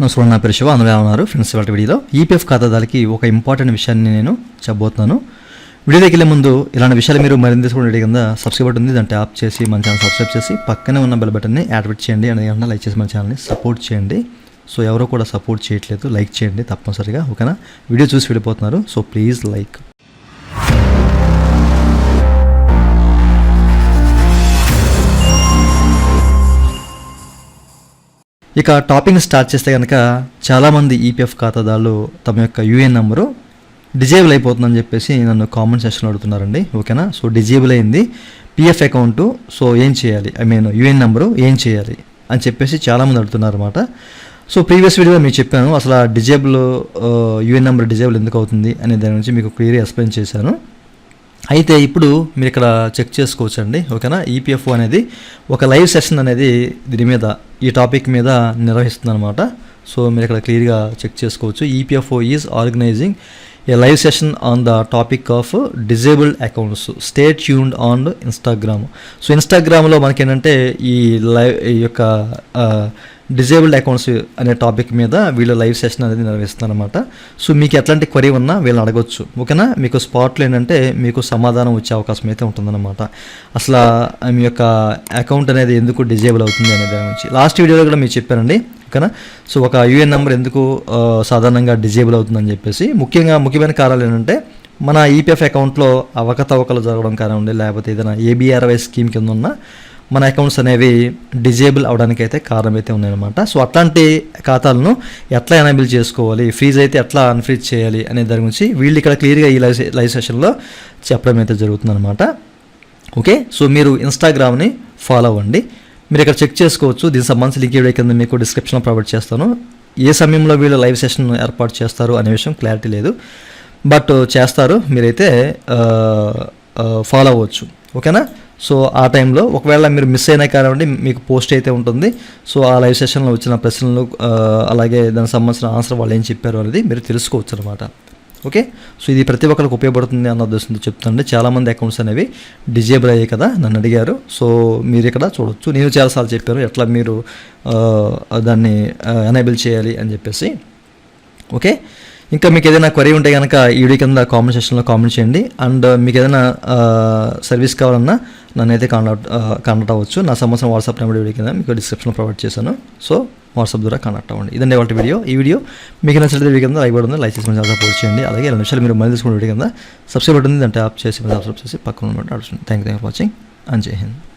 నమస్కారం నా పేరు శివ అందులో ఉన్నారు? ఫ్రెండ్స్ వాళ్ళ వీడియోలో ఈపీఎఫ్ ఖాతాదారులకి ఒక ఇంపార్టెంట్ విషయాన్ని నేను చెప్పబోతున్నాను. వీడియో దగ్గర ముందు ఇలాంటి విషయాలు మీరు మరింత తెలుసుకునే కింద సబ్స్క్రైబ్ బటన్ ఉంది. దాన్ని ట్యాప్ చేసి మన ఛానల్ సబ్స్క్రైబ్ చేసి పక్కనే ఉన్న బెల్ బటన్ని యాక్టివేట్ చేయండి. అని ఏమన్నా లైక్ చేసి మన ఛానల్ని సపోర్ట్ చేయండి. సో ఎవరో కూడా సపోర్ట్ చేయట్లేదు లైక్ చేయండి తప్పనిసరిగా ఓకేనా వీడియో చూసి వెళ్ళిపోతున్నారు. సో ప్లీజ్ లైక్ ఇక టాపింగ్ స్టార్ట్ చేస్తే కనుక చాలామంది ఈపీఎఫ్ ఖాతాదారులు తమ యొక్క యూఏఎన్ నెంబరు డిజేబుల్ అయిపోతుందని చెప్పేసి నన్ను కామెంట్ సెక్షన్లో అడుగుతున్నారండి ఓకేనా? సో డిజేబుల్ అయింది. పిఎఫ్ అకౌంట్ సో ఏం చేయాలి? ఐ మీన్ యూఎన్ నెంబరు ఏం చేయాలి? అని చెప్పేసి చాలామంది అడుగుతున్నారు అనమాట సో ప్రీవియస్ వీడియోలో మీకు చెప్పాను అసలు ఆ డిజేబుల్ యూఎన్ నెంబర్ డిజేబుల్ ఎందుకు అవుతుంది అనే దాని గురించి మీకు క్లియర్ ఎక్స్ప్లెయిన్ చేశాను. అయితే ఇప్పుడు మీరు ఇక్కడ చెక్ చేసుకోవచ్చు అండి ఓకేనా ఈపీఎఫ్ఓ అనేది ఒక లైవ్ సెషన్ అనేది దీని మీద ఈ టాపిక్ మీద నిర్వహిస్తుంది అనమాట సో మీరు ఇక్కడ క్లియర్గా చెక్ చేసుకోవచ్చు. EPFO is organizing a live session on the topic of disabled accounts stay tuned on Instagram so ఇన్స్టాగ్రామ్లో మనకి ఏంటంటే ఈ లైవ్ ఈ యొక్క డిజేబుల్డ్ అకౌంట్స్ అనే టాపిక్ మీద వీళ్ళు లైవ్ సెషన్ అనేది నిర్వహిస్తున్నారు అనమాట సో మీకు ఎట్లాంటి క్వరీ ఉన్నా వీళ్ళని అడగొచ్చు. ఓకేనా? మీకు స్పాట్లో ఏంటంటే మీకు సమాధానం వచ్చే అవకాశం అయితే ఉంటుందన్నమాట. అసలు మీ యొక్క అకౌంట్ అనేది ఎందుకు డిజేబుల్ అవుతుంది అనే దాని గురించి. లాస్ట్ వీడియోలో కూడా మీరు చెప్పారండి. ఓకేనా? సో ఒక యూఎన్ నెంబర్ ఎందుకు సాధారణంగా డిజేబుల్ అవుతుందని చెప్పేసి. ముఖ్యంగా ముఖ్యమైన కారణాలు ఏంటంటే మన ఈపీఎఫ్ అకౌంట్లో అవకతవకలు జరగడం కానివ్వండి లేకపోతే ఏదైనా ఏబీఆర్వై స్కీమ్ కింద ఉన్న మన అకౌంట్స్ అనేవి డిజేబుల్ అవడానికి అయితే కారణం అయితే ఉన్నాయన్నమాట. సో అట్లాంటి ఖాతాలను ఎట్లా ఎనేబుల్ చేసుకోవాలి? ఫ్రీజ్ అయితే ఎట్లా అన్ఫ్రీజ్ చేయాలి? అనే దాని గురించి వీళ్ళు ఇక్కడ క్లియర్గా ఈ లైవ్ లైవ్ సెషన్లో చెప్పడం అయితే జరుగుతుందన్నమాట. ఓకే? సో మీరు ఇన్స్టాగ్రామ్ని ఫాలో అవ్వండి. మీరు ఇక్కడ చెక్ చేసుకోవచ్చు. దీనికి సంబంధించి లింక్ వీడియో కింద మీకు డిస్క్రిప్షన్లో ప్రొవైడ్ చేస్తాను. ఏ సమయంలో వీళ్ళు లైవ్ సెషన్ ఏర్పాటు చేస్తారు అనే విషయం క్లారిటీ లేదు. బట్ చేస్తారు. మీరైతే ఫాలో అవ్వచ్చు. ఓకేనా? సో ఆ టైంలో ఒకవేళ మీరు మిస్ అయినా కానివ్వండి మీకు పోస్ట్ అయితే ఉంటుంది. సో ఆ లైవ్ సెషన్లో వచ్చిన ప్రశ్నలు అలాగే దానికి సంబంధించిన ఆన్సర్ వాళ్ళు ఏం చెప్పారు అనేది మీరు తెలుసుకోవచ్చు అనమాట ఓకే? సో ఇది ప్రతి ఒక్కరికి ఉపయోగపడుతుంది అన్న ఉద్దేశంతో చెప్తానండి. చాలామంది అకౌంట్స్ అనేవి డిజేబుల్ అయ్యాయి కదా నన్ను అడిగారు. సో మీరు ఇక్కడ చూడొచ్చు. నేను చాలాసార్లు చెప్పాను ఎట్లా మీరు దాన్ని ఎనేబుల్ చేయాలి అని చెప్పేసి. ఓకే? ఇంకా మీకు ఏదైనా క్వరీ ఉంటే కనుక ఈ వీడియో కింద కామెంట్ సెక్షన్లో కామెంట్ చేయండి. అండ్ మీకు ఏదైనా సర్వీస్ కావాలన్నా నన్ను అయితే కాంటాక్ట్ కాంటాక్ట్ అవ్వచ్చు. నా సంబంధించిన వాట్సాప్ నెంబర్ వీడియో కింద మీకు డిస్క్రిప్షన్లో ప్రొవైడ్ చేశాను. సో వాట్సాప్ ద్వారా కాంటాక్ట్ అవ్వండి. ఇదండి వాళ్ళ వీడియో ఈ వీడియో మీకు నచ్చితే వీడియో కింద లైక్ పడుతుంది లైక్ చేసి మంచి సపోర్ట్ చేయండి. అలాగే రెండు నిమిషాలు మీరు మళ్ళీ తీసుకున్న వీడియో కింద సబ్స్క్రైబ్ ఉంటుంది దాంట్లో ఆప్ చేసి సబ్స్క్రైబ్ చేసి పక్కన ఉన్నట్టు thank you thank for watching and జై హింద్